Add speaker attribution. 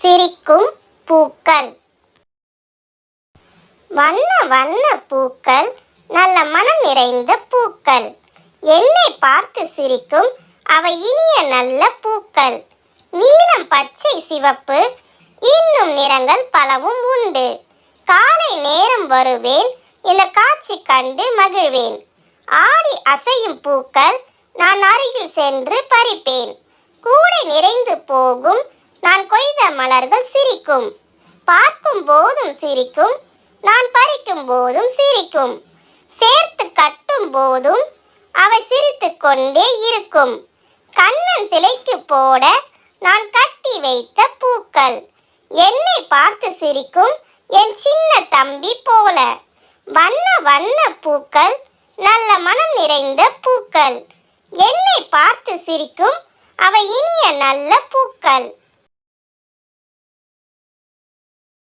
Speaker 1: சிரிக்கும் பூக்கள். வண்ண வண்ண பூக்கள் நல்ல மனம் நிறைந்த பூக்கள். என்னை பார்த்து சிரிக்கும் அவை இனிய நல்ல பூக்கள். நீலம் பச்சை சிவப்பு இன்னும் நிறங்கள் பலவும் உண்டு. காலை நேரம் வருவேன் இந்த காட்சி கண்டு மகிழ்வேன். ஆடி அசையும் பூக்கள் நான் அருகில் சென்று பறிப்பேன். கூடை நிறைந்து போகும் நான் கொய்த மலர்கள் சிரிக்கும். பார்க்கும் போதும் சிரிக்கும். நான் பறிக்கும் போதும் சிரிக்கும். சேர்த்து கட்டும் போதும் அவை சிரித்து கொண்டே இருக்கும். கண்ணன் சிலைக்கு போட நான் கட்டி வைத்த பூக்கள். என்னை பார்த்து சிரிக்கும் என் சின்ன தம்பி போல. வண்ண வண்ண பூக்கள் நல்ல மனம் நிறைந்த பூக்கள். என்னை பார்த்து சிரிக்கும் அவை இனிய நல்ல பூக்கள்.